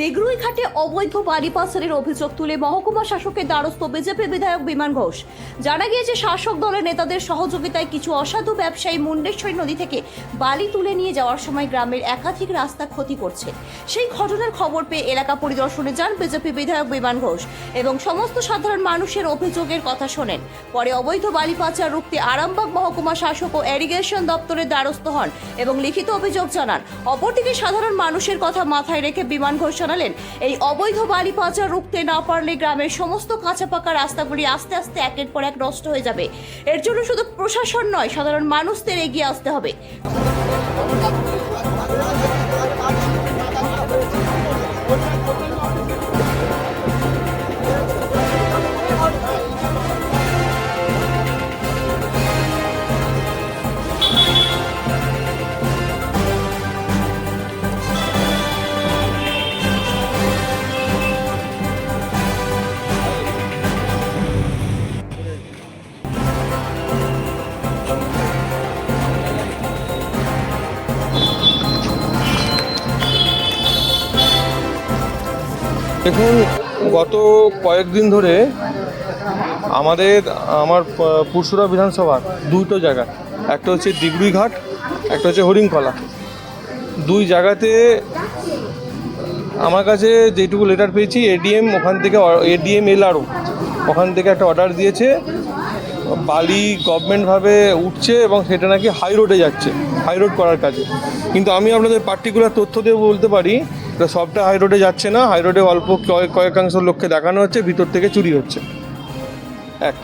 দেগরুই ঘাটে অবৈধ বাড়ি পাচারের অভিযোগ তুলে মহকুমা শাসকের দ্বারস্থ বিজেপি বিধায়ক বিমান ঘোষ। জানা গিয়েছে, শাসক দলের নেতাদের সহযোগিতায় কিছু অসাধু ব্যবসায়ী মুন্ডেশ্বরী নদী থেকে বালি তুলে নিয়ে যাওয়ার সময় গ্রামের একাধিক রাস্তা ক্ষতি করছে। সেই ঘটনার খবর পেয়ে এলাকা পরিদর্শনে যান বিজেপি বিধায়ক বিমান ঘোষ এবং সমস্ত সাধারণ মানুষের অভিযোগের কথা শোনেন। পরে অবৈধ বালি পাচার রুখতে আরামবাগ মহকুমা শাসক ও এরিগেশন দপ্তরের দ্বারস্থ হন এবং লিখিত অভিযোগ জানান। অপরদিকে সাধারণ মানুষের কথা মাথায় রেখে বিমান ঘোষ জানালেন এই অবৈধ বালি পাচার রুখতে না পারলে গ্রামের সমস্ত কাঁচা পাকা রাস্তাগুলি আস্তে আস্তে একের পর এক নষ্ট হয়ে যাবে। এর জন্য শুধু প্রশাসন নয়, সাধারণ মানুষদের এগিয়ে আসতে হবে। দেখুন, গত কয়েকদিন ধরে আমাদের, আমার পুরসুরা বিধানসভার দুটো জায়গা। একটা হচ্ছে দিগড়ুই ঘাট একটা হচ্ছে হরিংকলা দুই জায়গাতে আমার কাছে যেটুকু লেটার পেয়েছি এডিএম ওখান থেকে এডিএম এলআরও ওখান থেকে একটা অর্ডার দিয়েছে। বালি গভর্নমেন্টভাবে উঠছে এবং সেটা নাকি হাই রোডে যাচ্ছে হাই রোড করার কাজে। কিন্তু আমি আপনাদের পার্টিকুলার তথ্য দিয়ে বলতে পারি এটা সবটা হাই রোডে যাচ্ছে না হাই রোডে অল্প কয়েক কয়েকাংশ লোককে দেখানো হচ্ছে, ভিতর থেকে চুরি হচ্ছে। এক।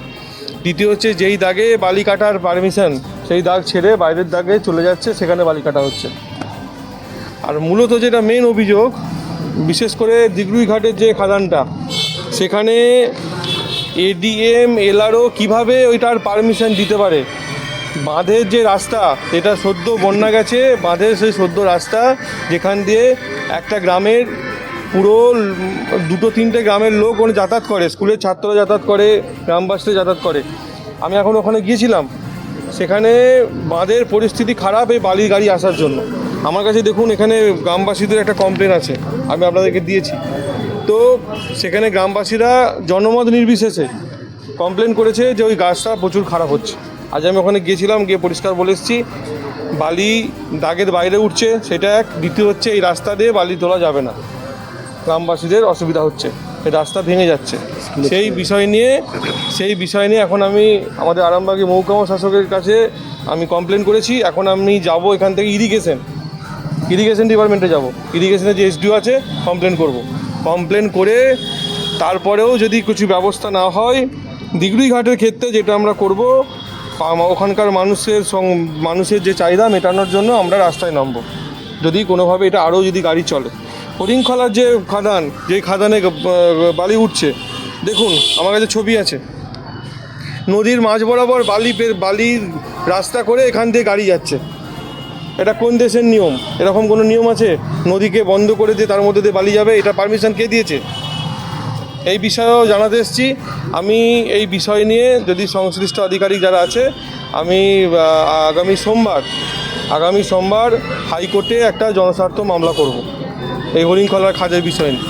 দ্বিতীয় হচ্ছে যেই দাগে বালি কাটার পারমিশন সেই দাগ ছেড়ে বাইরের দাগে চলে যাচ্ছে, সেখানে বালি কাটা হচ্ছে। আর মূলত যেটা মেন অভিযোগ, বিশেষ করে দিগরুই ঘাটের যে খাদানটা, সেখানে এডিএম এলআরও কীভাবে ওইটার পারমিশন দিতে পারে? বাঁধের যে রাস্তা, এটা সদ্য বন্যা গেছে। বাঁধের সেই সদ্য রাস্তা, যেখান দিয়ে একটা গ্রামের পুরো দুটো তিনটে গ্রামের লোক ওখানে যাতায়াত করে। স্কুলের ছাত্ররা যাতায়াত করে, গ্রামবাসীরা যাতায়াত করে। আমি এখন ওখানে গিয়েছিলাম। সেখানে বাঁধের পরিস্থিতি খারাপ এই বালির গাড়ি আসার জন্য। আমার কাছে দেখুন, এখানে গ্রামবাসীদের একটা কমপ্লেন আছে। আমি আপনাদেরকে দিয়েছি। তো সেখানে গ্রামবাসীরা জনমত নির্বিশেষে কমপ্লেন করেছে যে ওই গাছটা প্রচুর খারাপ হচ্ছে। আজ আমি ওখানে গিয়েছিলাম, গিয়ে পরিষ্কার বলে এসেছি। বালি দাগের বাইরে উঠছে, সেটা এক। দ্বিতীয় হচ্ছে এই রাস্তা দিয়ে বালি তোলা যাবে না। গ্রামবাসীদের অসুবিধা হচ্ছে। এই রাস্তা ভেঙে যাচ্ছে। সেই বিষয় নিয়ে, সেই বিষয় নিয়ে এখন আমি, আমাদের আরামবাগী মহকুমা শাসকের কাছে আমি কমপ্লেন করেছি। এখন আমি যাব এখান থেকে ইরিগেশন ইরিগেশন ডিপার্টমেন্টে যাব। ইরিগেশনের যে এসডিও আছে কমপ্লেন করব। কমপ্লেন করে তারপরেও যদি কিছু ব্যবস্থা না হয় দিগড়ি ঘাটের ক্ষেত্রে যেটা আমরা করব ওখানকার মানুষের মানুষের যে চাহিদা মেটানোর জন্য আমরা রাস্তায় নামবো। যদি কোনোভাবে এটা আরও যদি গাড়ি চলে। হরিংখলার যে খাদান, যে খাদানে বালি উঠছে, দেখুন, আমার কাছে ছবি আছে। নদীর মাঝ বরাবর বালি বালির রাস্তা করে এখান দিয়ে গাড়ি যাচ্ছে। এটা কোন দেশের নিয়ম? এরকম কোনো নিয়ম আছে? নদীকে বন্ধ করে দিয়ে তার মধ্যে দিয়ে বালি যাবে? এটা পারমিশন কে দিয়েছে? এই বিষয়েও জানাতে এসেছি। আমি এই বিষয় নিয়ে যদি সংশ্লিষ্ট আধিকারিক যারা আছে, আমি আগামী সোমবার আগামী সোমবার হাইকোর্টে একটা জনস্বার্থ মামলা করব। এই হরিণখলার খাজের বিষয় নিয়ে।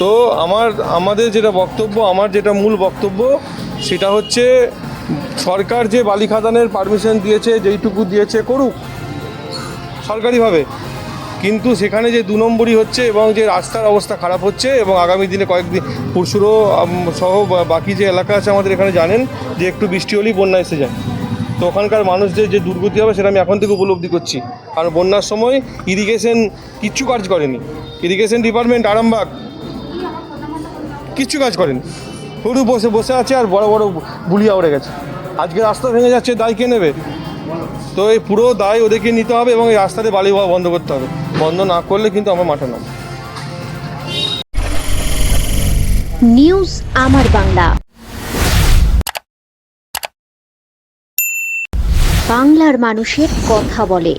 তো আমার, আমাদের যেটা বক্তব্য, আমার যেটা মূল বক্তব্য, সেটা হচ্ছে সরকার যে বালি খাদানের পারমিশন দিয়েছে, যেইটুকু দিয়েছে করুক। সরকারিভাবে। কিন্তু সেখানে যে দু নম্বরই হচ্ছে এবং যে রাস্তার অবস্থা খারাপ হচ্ছে এবং আগামী দিনে কয়েকদিন পরশুরও সহ বাকি যে এলাকা আছে আমাদের এখানে জানেন যে একটু বৃষ্টি হলেই বন্যা এসে যায়। তো ওখানকার মানুষদের যে দুর্গতি হবে সেটা আমি এখন থেকে উপলব্ধি করছি। কারণ বন্যার সময় ইরিগেশন কিচ্ছু কাজ করেনি। ইরিগেশন ডিপার্টমেন্ট আরামবাগ কিচ্ছু কাজ করেনি। শুধু বসে বসে আছে আর বড় বড় বুলিয়া উড়ে গেছে। আজকে রাস্তা ভেঙে যাচ্ছে, দায় কে নেবে? তো এই পুরো দায় ওদেরকে নিতে হবে এবং এই রাস্তাতে বালি হওয়া বন্ধ করতে হবে। বন্ধ না করলে কিন্তু আমার মাঠে নাম নিউজ আমার বাংলা। বাংলার মানুষের কথা বলে।